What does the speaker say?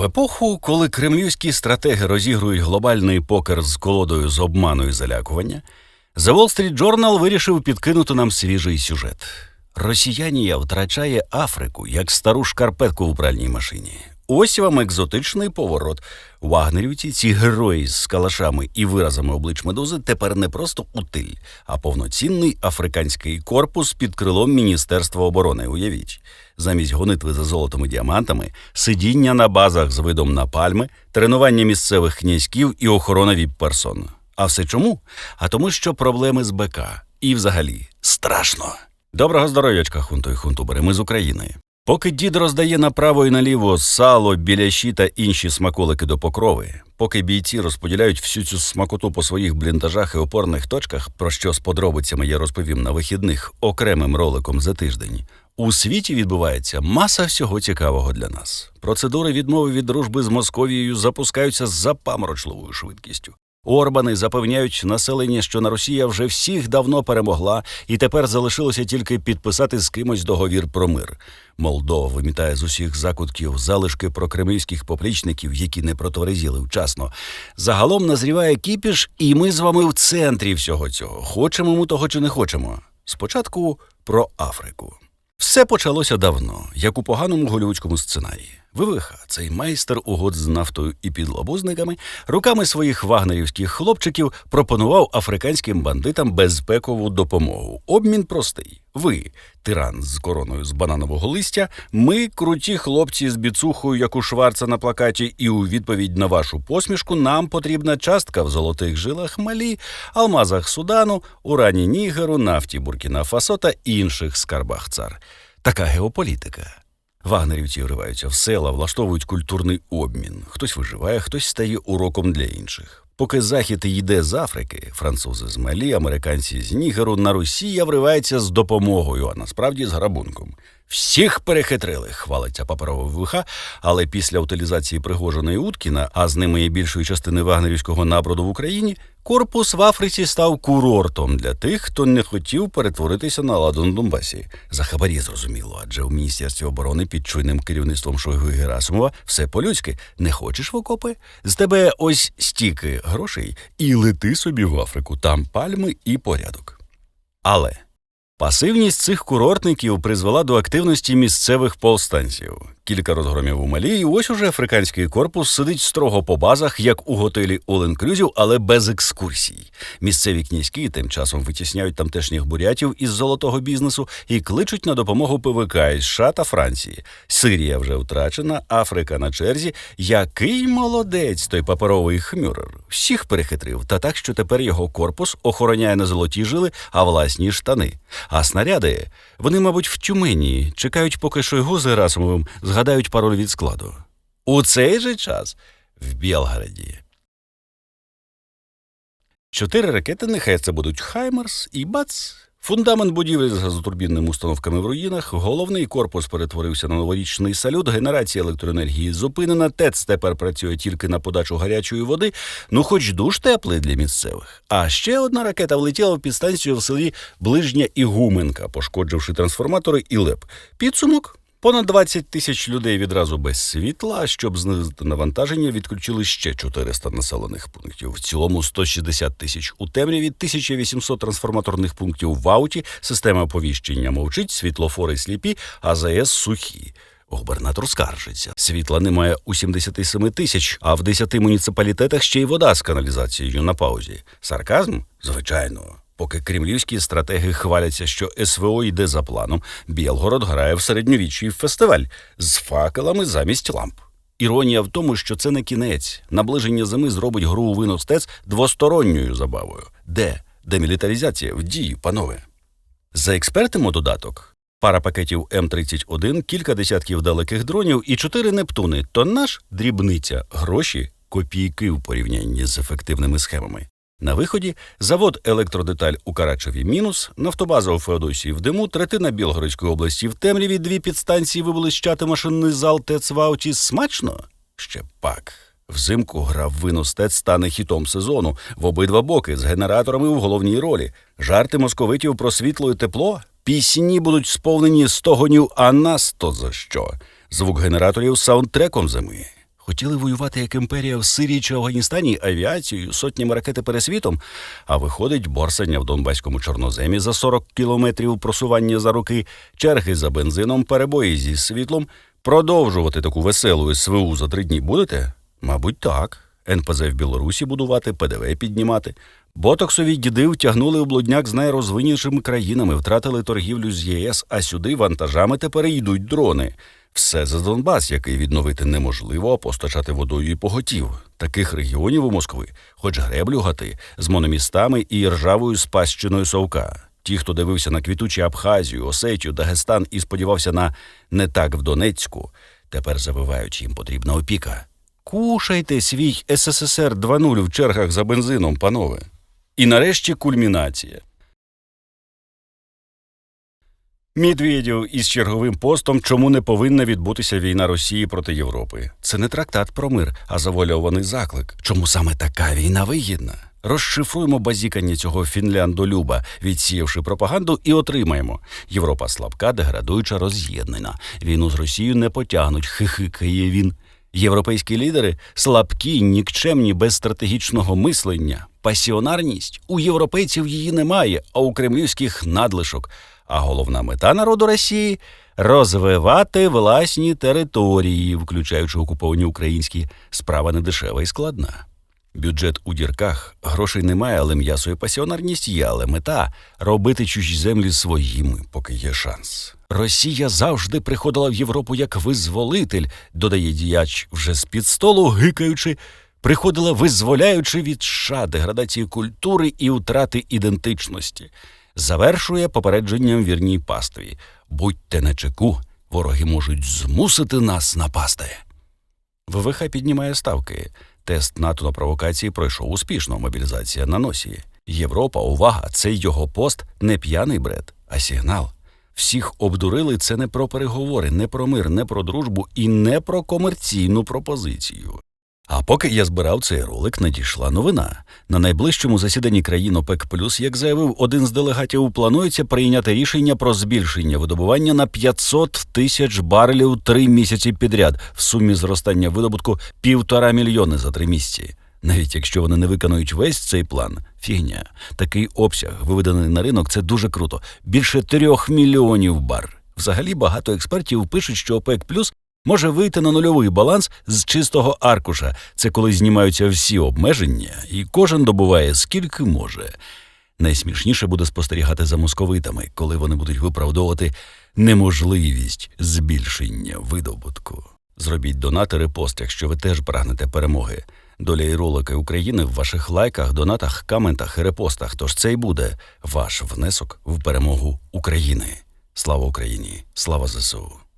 В епоху, коли кремлівські стратеги розігрують глобальний покер з колодою з обману і залякування, The Wall Street Journal вирішив підкинути нам свіжий сюжет. Росіянія втрачає Африку як стару шкарпетку в пральній машині. Ось вам екзотичний поворот. Вагнерівці, ці герої з калашами і виразами облич медузи, тепер не просто утиль, а повноцінний африканський корпус під крилом Міністерства оборони. Уявіть, замість гонитви за золотом і діамантами, сидіння на базах з видом на пальми, тренування місцевих князьків і охорона віп-персон. А все чому? А тому, що проблеми з БК. І взагалі страшно. Доброго здоров'ячка, хунто і хунтубери, ми з України. Поки дід роздає направо і наліво сало, біляші та інші смаколики до покрови, поки бійці розподіляють всю цю смакоту по своїх бліндажах і опорних точках, про що з подробицями я розповім на вихідних окремим роликом за тиждень, у світі відбувається маса всього цікавого для нас. Процедури відмови від дружби з Московією запускаються з запаморочливою швидкістю. Орбани запевняють населення, що на Росія вже всіх давно перемогла, і тепер залишилося тільки підписати з кимось договір про мир. Молдова вимітає з усіх закутків залишки прокремлівських поплічників, які не протверезіли вчасно. Загалом назріває кіпіш, і ми з вами в центрі всього цього. Хочемо ми того чи не хочемо. Спочатку про Африку. Все почалося давно, як у поганому голівудському сценарії. ВВХ, цей майстер угод з нафтою і підлобузниками, руками своїх вагнерівських хлопчиків пропонував африканським бандитам безпекову допомогу. Обмін простий. Ви тиран з короною з бананового листя. Ми круті хлопці з біцухою, як у Шварца на плакаті, і у відповідь на вашу посмішку нам потрібна частка в золотих жилах Малі, алмазах Судану, урані Нігеру, нафті Буркіна Фасо та інших скарбах цар. Така геополітика. Вагнерівці вриваються в села, влаштовують культурний обмін. Хтось виживає, хтось стає уроком для інших. Поки захід йде з Африки, французи з Малі, американці з Нігеру, на Росія вривається з допомогою, а насправді з грабунком. Всіх перехитрили, хвалиться паперовий ВХ, але після утилізації Пригожина і Уткіна, а з ними і більшої частини вагнерівського наброду в Україні, корпус в Африці став курортом для тих, хто не хотів перетворитися на ладу на Донбасі. За хабарі зрозуміло, адже в Міністерстві оборони під чуйним керівництвом Шойгу Герасимова все по-людськи. Не хочеш в окопи? З тебе ось стільки грошей, і лети собі в Африку. Там пальми і порядок. Але Пасивність цих курортників призвела до активності місцевих повстанців. Кілька розгромів у Малі, і ось уже африканський корпус сидить строго по базах, як у готелі Inclusive, але без екскурсій. Місцеві князькі тим часом витісняють тамтешніх бурятів із золотого бізнесу і кличуть на допомогу ПВК із США та Франції. Сирія вже втрачена, Африка на черзі. Який молодець той паперовий хмюрер. Всіх перехитрив, та так, що тепер його корпус охороняє не золоті жили, а власні штани. А снаряди вони, мабуть, в Тюмені чекають, поки Шойгу з Герасимовим згадають пароль від складу. У цей же час в Білгороді. Чотири ракети, нехай це будуть Хаймерс і бац. Фундамент будівлі з газотурбінними установками в руїнах, головний корпус перетворився на новорічний салют, генерація електроенергії зупинена, ТЕЦ тепер працює тільки на подачу гарячої води, ну хоч душ теплий для місцевих. А ще одна ракета влетіла в підстанцію в селі Ближня Ігуменка, пошкодживши трансформатори і леп. Підсумок Понад 20 тисяч людей відразу без світла. Щоб знизити навантаження, відключили ще 400 населених пунктів. В цілому 160 тисяч у темряві, 1800 трансформаторних пунктів в ауті, система оповіщення мовчить, світлофори сліпі, АЗС сухі. Губернатор скаржиться. Світла немає у 77 тисяч, а в 10 муніципалітетах ще й вода з каналізацією на паузі. Сарказм? Звичайно. Поки кремлівські стратеги хваляться, що СВО йде за планом, Білгород грає в середньовічний фестиваль з факелами замість ламп. Іронія в тому, що це не кінець. Наближення зими зробить гру у виностець двосторонньою забавою. Де демілітаризація в дії, панове? За експертами додаток. Пара пакетів М31, кілька десятків далеких дронів і чотири Нептуни. Тоннаж – дрібниця, гроші, копійки в порівнянні з ефективними схемами. На виході завод електродеталь у Карачеві мінус, нафтобаза у Феодосії в диму, третина Білгородської області в темряві, дві підстанції вивелищати машинний зал ТЕЦ в ауті. Смачно? Ще пак. Взимку гра в виностець стане хітом сезону в обидва боки з генераторами в головній ролі. Жарти московитів про світло і тепло. Пісні будуть сповнені стогонів, а нас то за що? Звук генераторів саундтреком зими. Хотіли воювати як імперія в Сирії чи Афганістані авіацією, сотнями ракети пересвітом, а виходить борсання в Донбаському чорноземі за 40 кілометрів просування за роки, черги за бензином, перебої зі світлом. Продовжувати таку веселу СВУ за три дні будете? Мабуть, так. НПЗ в Білорусі будувати, ПДВ піднімати. Ботоксові діди втягнули у блудняк з найрозвинішими країнами, втратили торгівлю з ЄС, а сюди вантажами тепер йдуть дрони. Все за Донбас, який відновити неможливо, а постачати водою і поготів. Таких регіонів у Москви, хоч греблю гати, з мономістами і ржавою спадщиною совка. Ті, хто дивився на квітучі Абхазію, Осетію, Дагестан і сподівався на не так в Донецьку, тепер завивають їм потрібна опіка. Кушайте свій СССР 2.0 в чергах за бензином, панове. І нарешті кульмінація. Медведєв із черговим постом, чому не повинна відбутися війна Росії проти Європи. Це не трактат про мир, а завуальований заклик. Чому саме така війна вигідна? Розшифруємо базікання цього фінляндолюба, відсіявши пропаганду, і отримаємо. Європа слабка, деградуюча, роз'єднана. Війну з Росією не потягнуть, хихикає він. Європейські лідери слабкі, нікчемні, без стратегічного мислення. Пасіонарність у європейців її немає, а у кремлівських надлишок. А головна мета народу Росії розвивати власні території, включаючи окуповані українські. Справа не дешева і складна. Бюджет у дірках, грошей немає, але м'ясо і пасіонарність є, але мета робити чужі землі своїми, поки є шанс. Росія завжди приходила в Європу як визволитель, додає діяч вже з під столу, гикаючи, приходила визволяючи від США деградації культури і втрати ідентичності. Завершує попередженням вірній пастві. Будьте на чеку, вороги можуть змусити нас напасти. ВВХ піднімає ставки. Тест НАТО на провокації пройшов успішно. Мобілізація на носі. Європа, увага! Цей його пост не п'яний бред, а сигнал. Всіх обдурили це не про переговори, не про мир, не про дружбу і не про комерційну пропозицію. А поки я збирав цей ролик, надійшла новина. На найближчому засіданні країн ОПЕК Плюс, як заявив один з делегатів, планується прийняти рішення про збільшення видобування на 500 тисяч барелів три місяці підряд, в сумі зростання видобутку півтора мільйони за три місяці. Навіть якщо вони не виконують весь цей план, фігня. Такий обсяг, виведений на ринок, це дуже круто. Більше трьох мільйонів бар. Взагалі багато експертів пишуть, що ОПЕК Плюс може вийти на нульовий баланс з чистого аркуша. Це коли знімаються всі обмеження, і кожен добуває скільки може. Найсмішніше буде спостерігати за московитами, коли вони будуть виправдовувати неможливість збільшення видобутку. Зробіть донати репост, якщо ви теж прагнете перемоги. Доля і ролики України в ваших лайках, донатах, коментах і репостах. Тож це й буде ваш внесок в перемогу України. Слава Україні! Слава ЗСУ!